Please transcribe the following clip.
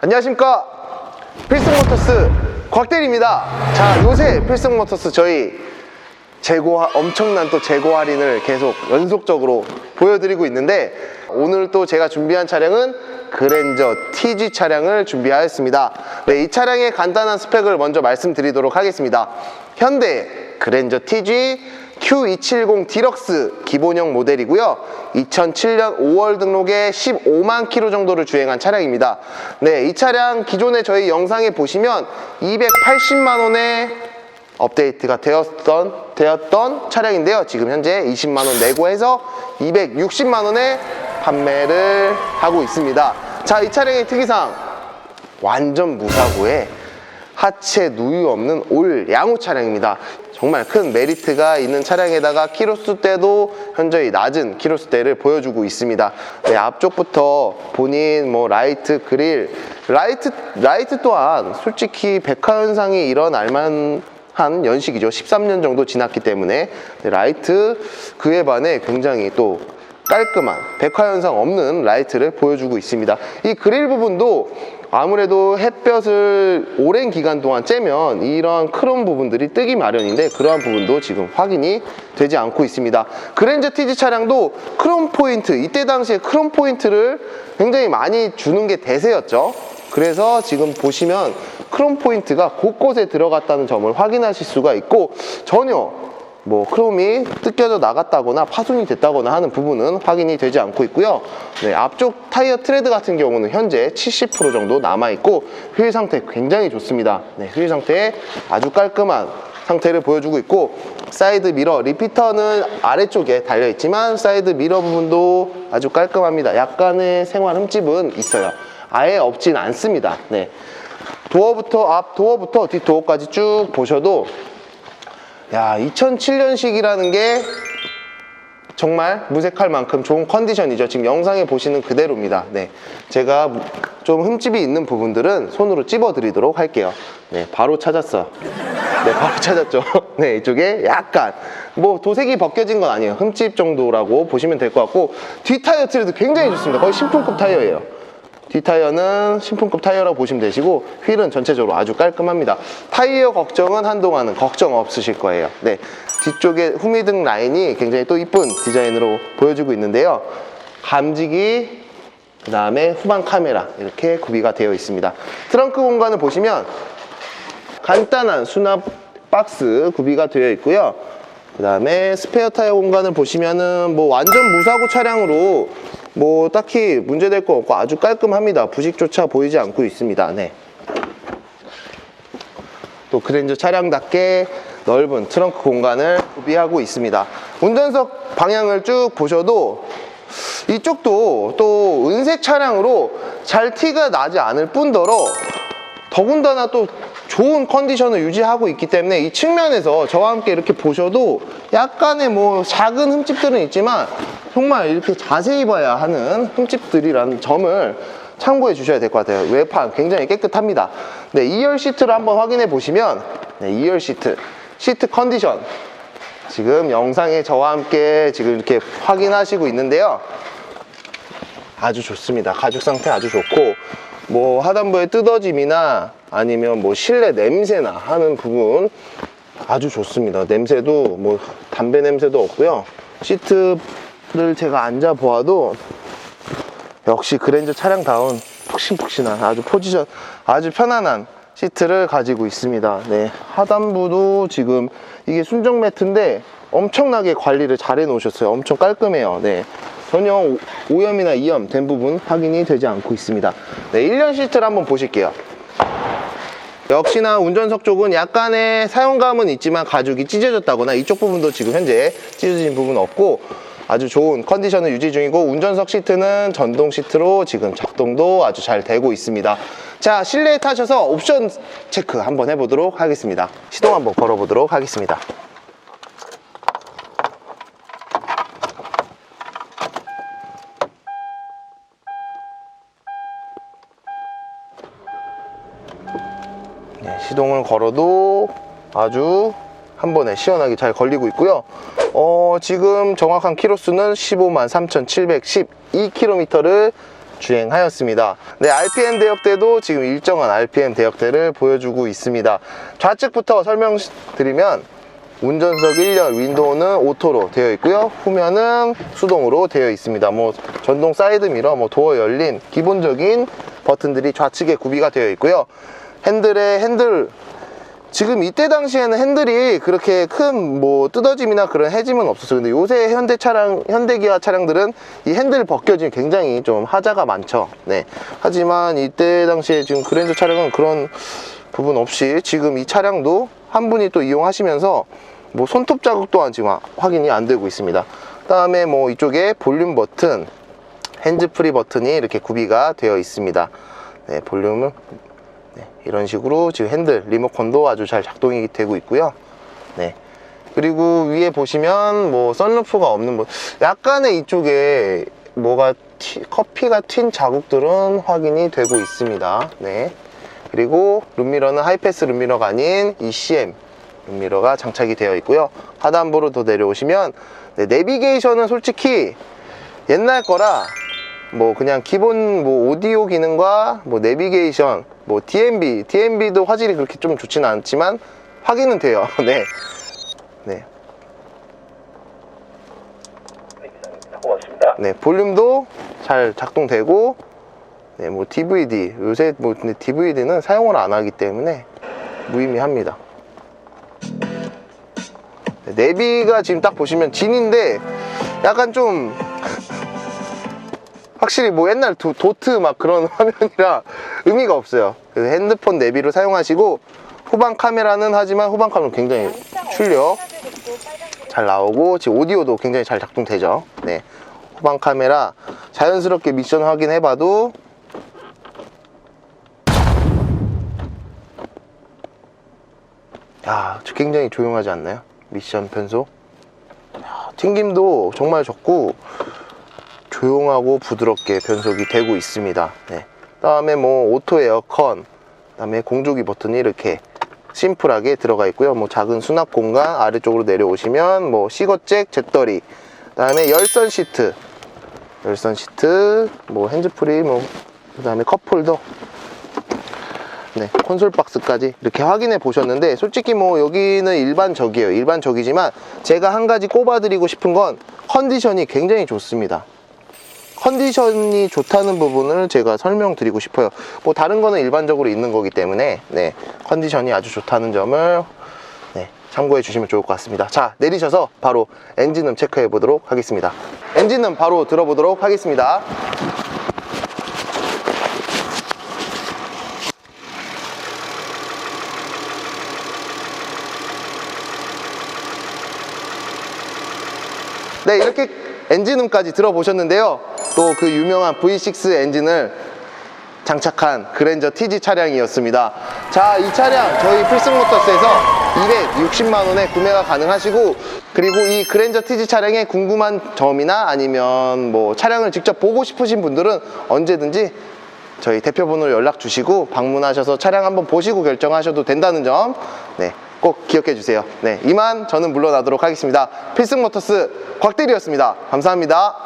안녕하십니까. 필승모터스 곽대리입니다. 자 요새 필승모터스 저희 재고 하- 엄청난 또 재고 할인을 계속 연속적으로 보여드리고 있는데 오늘 또 제가 준비한 차량은 그랜저 TG 차량을 준비하였습니다. 네, 이 차량의 간단한 스펙을 먼저 말씀드리도록 하겠습니다. 현대 그랜저 TG Q270 디럭스 기본형 모델이고요. 2007년 5월 등록에 15만 킬로 정도를 주행한 차량입니다. 네, 이 차량 기존에 저희 영상에 보시면 280만 원에 업데이트가 되었던 되었던 차량인데요. 지금 현재 20만 원 내고 해서 260만 원에 판매를 하고 있습니다. 자, 이 차량의 특이사항 완전 무사고에 하체 누유 없는 올 양호 차량입니다. 정말 큰 메리트가 있는 차량에다가 키로수 대도 현저히 낮은 키로수 대를 보여주고 있습니다. 네, 앞쪽부터 본인 뭐 라이트 그릴 라이트 라이트 또한 솔직히 백화 현상이 일어날 만한 연식이죠. 13년 정도 지났기 때문에 네, 라이트 그에 반해 굉장히 또 깔끔한 백화 현상 없는 라이트를 보여주고 있습니다. 이 그릴 부분도 아무래도 햇볕을 오랜 기간 동안 쬐면 이러한 크롬 부분들이 뜨기 마련인데 그러한 부분도 지금 확인이 되지 않고 있습니다. 그랜저 TG 차량도 크롬 포인트, 이때 당시에 크롬 포인트를 굉장히 많이 주는 게 대세였죠. 그래서 지금 보시면 크롬 포인트가 곳곳에 들어갔다는 점을 확인하실 수가 있고 전혀 뭐 크롬이 뜯겨져 나갔다거나 파손이 됐다거나 하는 부분은 확인이 되지 않고 있고요. 네, 앞쪽 타이어 트레드 같은 경우는 현재 70% 정도 남아 있고 휠 상태 굉장히 좋습니다. 네, 휠 상태 아주 깔끔한 상태를 보여주고 있고 사이드 미러 리피터는 아래쪽에 달려 있지만 사이드 미러 부분도 아주 깔끔합니다. 약간의 생활 흠집은 있어요. 아예 없진 않습니다. 네. 도어부터 앞 도어부터 뒷 도어까지 쭉 보셔도 야, 2007년식이라는 게 정말 무색할 만큼 좋은 컨디션이죠. 지금 영상에 보시는 그대로입니다. 네. 제가 좀 흠집이 있는 부분들은 손으로 찝어 드리도록 할게요. 네, 바로 찾았어. 네, 바로 찾았죠. 네, 이쪽에 약간 뭐 도색이 벗겨진 건 아니에요. 흠집 정도라고 보시면 될 것 같고 뒷 타이어 트레도 굉장히 좋습니다. 거의 신품급 타이어예요. 뒷타이어는 신품급 타이어라고 보시면 되시고 휠은 전체적으로 아주 깔끔합니다. 타이어 걱정은 한동안은 걱정 없으실 거예요. 네, 뒤쪽에 후미등 라인이 굉장히 또 이쁜 디자인으로 보여지고 있는데요. 감지기, 그 다음에 후방 카메라 이렇게 구비가 되어 있습니다. 트렁크 공간을 보시면 간단한 수납 박스 구비가 되어 있고요. 그 다음에 스페어 타이어 공간을 보시면은 뭐 완전 무사고 차량으로 뭐 딱히 문제될 거 없고 아주 깔끔합니다. 부식조차 보이지 않고 있습니다. 네. 또 그랜저 차량답게 넓은 트렁크 공간을 구비하고 있습니다. 운전석 방향을 쭉 보셔도 이쪽도 또 은색 차량으로 잘 티가 나지 않을 뿐더러 더군다나 또 좋은 컨디션을 유지하고 있기 때문에 이 측면에서 저와 함께 이렇게 보셔도 약간의 뭐 작은 흠집들은 있지만 정말 이렇게 자세히 봐야 하는 흠집들이라는 점을 참고해 주셔야 될 것 같아요. 외판 굉장히 깨끗합니다. 네, 2열 시트를 한번 확인해 보시면 네, 2열 시트, 시트 컨디션 지금 영상에 저와 함께 지금 이렇게 확인하시고 있는데요. 아주 좋습니다. 가죽 상태 아주 좋고 뭐 하단부의 뜯어짐이나 아니면 뭐 실내 냄새나 하는 부분 아주 좋습니다. 냄새도 뭐 담배 냄새도 없고요. 시트를 제가 앉아 보아도 역시 그랜저 차량다운 푹신푹신한 아주 포지션 아주 편안한 시트를 가지고 있습니다. 네 하단부도 지금 이게 순정 매트인데 엄청나게 관리를 잘 해 놓으셨어요. 엄청 깔끔해요. 네 전혀 오- 오염이나 이염 된 부분 확인이 되지 않고 있습니다. 네 1년 시트를 한번 보실게요. 역시나 운전석 쪽은 약간의 사용감은 있지만 가죽이 찢어졌다거나 이쪽 부분도 지금 현재 찢어진 부분 없고 아주 좋은 컨디션을 유지 중이고 운전석 시트는 전동 시트로 지금 작동도 아주 잘 되고 있습니다. 자 실내에 타셔서 옵션 체크 한번 해보도록 하겠습니다. 시동 한번 걸어보도록 하겠습니다. 시동을 걸어도 아주 한 번에 시원하게 잘 걸리고 있고요. 어, 지금 정확한 키로수는 15만 3,712km를 주행하였습니다. 네, RPM 대역대도 지금 일정한 RPM 대역대를 보여주고 있습니다. 좌측부터 설명드리면 운전석 1열 윈도우는 오토로 되어 있고요. 후면은 수동으로 되어 있습니다. 뭐 전동 사이드 미러, 뭐 도어 열림, 기본적인 버튼들이 좌측에 구비가 되어 있고요. 핸들에 핸들 지금 이때 당시에는 핸들이 그렇게 큰 뭐 뜯어짐이나 그런 해짐은 없었어요. 근데 요새 현대 차량, 현대기아 차량들은 이 핸들 벗겨짐이 굉장히 좀 하자가 많죠. 네. 하지만 이때 당시에 지금 그랜저 차량은 그런 부분 없이 지금 이 차량도 한 분이 또 이용하시면서 뭐 손톱 자국 또한 지금 확인이 안 되고 있습니다. 그 다음에 뭐 이쪽에 볼륨 버튼, 핸즈 프리 버튼이 이렇게 구비가 되어 있습니다. 네, 볼륨을 네, 이런 식으로 지금 핸들 리모컨도 아주 잘 작동이 되고 있고요. 네. 그리고 위에 보시면 뭐 썬루프가 없는 뭐 약간의 이쪽에 뭐가 튀- 커피가 튄 자국들은 확인이 되고 있습니다. 네. 그리고 룸미러는 하이패스 룸미러가 아닌 ECM 룸미러가 장착이 되어 있고요. 하단부로 더 내려오시면 네, 내비게이션은 솔직히 옛날 거라 뭐 그냥 기본 뭐 오디오 기능과 뭐 내비게이션 뭐 DMB DMB도 화질이 그렇게 좀 좋지는 않지만 확인은 돼요 네. 네. 고맙습니다. 네, 볼륨도 잘 작동되고 네, 뭐 DVD 요새 뭐 근데 DVD는 사용을 안 하기 때문에 무의미합니다. 네, 내비가 지금 딱 보시면 진인데 약간 좀 확실히 뭐 옛날 도, 도트 막 그런 화면이라 의미가 없어요. 그래서 핸드폰 내비로 사용하시고 후방 카메라는 하지만 후방 카메라 는 굉장히 출력 잘 나오고 지금 오디오도 굉장히 잘 작동되죠. 네. 후방 카메라 자연스럽게 미션 확인해봐도 야, 저 굉장히 조용하지 않나요? 미션 변속. 야, 튕김도 정말 적고 조용하고 부드럽게 변속이 되고 있습니다. 네. 그다음에 뭐 오토 에어컨, 그다음에 공조기 버튼이 이렇게 심플하게 들어가 있고요. 뭐 작은 수납 공간 아래쪽으로 내려오시면 뭐 시거잭, 잿더리, 그다음에 열선 시트, 열선 시트, 뭐 핸즈프리, 뭐 그 다음에 컵홀더, 네, 콘솔 박스까지 이렇게 확인해 보셨는데 솔직히 뭐 여기는 일반적이에요. 일반적이지만 제가 한 가지 꼽아드리고 싶은 건 컨디션이 굉장히 좋습니다. 컨디션이 좋다는 부분을 제가 설명드리고 싶어요. 뭐 다른 거는 일반적으로 있는 거기 때문에 네, 컨디션이 아주 좋다는 점을 네, 참고해 주시면 좋을 것 같습니다. 자, 내리셔서 바로 엔진음 체크해 보도록 하겠습니다. 엔진음 바로 들어보도록 하겠습니다. 네, 이렇게 엔진음까지 들어보셨는데요. 또 그 유명한 V6 엔진을 장착한 그랜저 TG 차량이었습니다. 자, 이 차량 저희 필승모터스에서 260만 원에 구매가 가능하시고 그리고 이 그랜저 TG 차량에 궁금한 점이나 아니면 뭐 차량을 직접 보고 싶으신 분들은 언제든지 저희 대표번호로 연락 주시고 방문하셔서 차량 한번 보시고 결정하셔도 된다는 점, 네, 꼭 기억해 주세요. 네, 이만 저는 물러나도록 하겠습니다. 필승모터스 곽대리였습니다. 감사합니다.